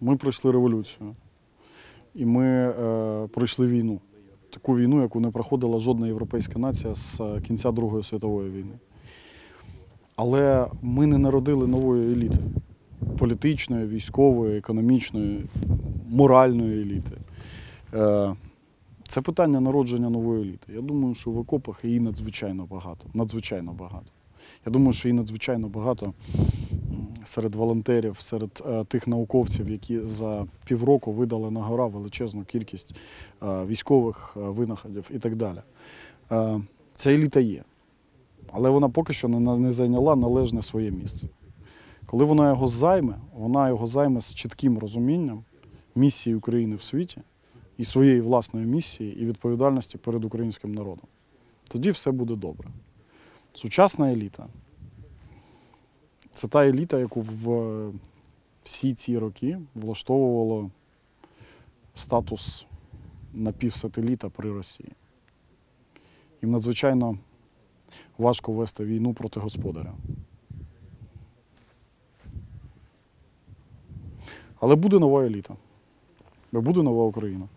Ми пройшли революцію. І ми е, пройшли війну. Таку війну, яку не проходила жодна європейська нація з е, кінця Другої світової війни. Але ми не народили нової еліти політичної, військової, економічної, моральної еліти. Е, Це питання народження нової еліти. Я думаю, що в окопах її надзвичайно багато. Надзвичайно багато. Я думаю, що її надзвичайно багато серед волонтерів, серед е, тих науковців, які за півроку видали на гора величезну кількість е, військових е, винаходів і так далі. Ця еліта є. Але вона поки що не зайняла належне своє місце. Коли вона його займе, вона його займе з чітким розумінням місії України в світі і своєї власної місії і відповідальності перед українським народом. Тоді все буде добре. Сучасна еліта це та еліта, яку в всі ці роки влаштовувало статус напівсателіта при Росії. Їм надзвичайно важко вести війну проти господаря. Але буде нова еліта. Буде нова Україна.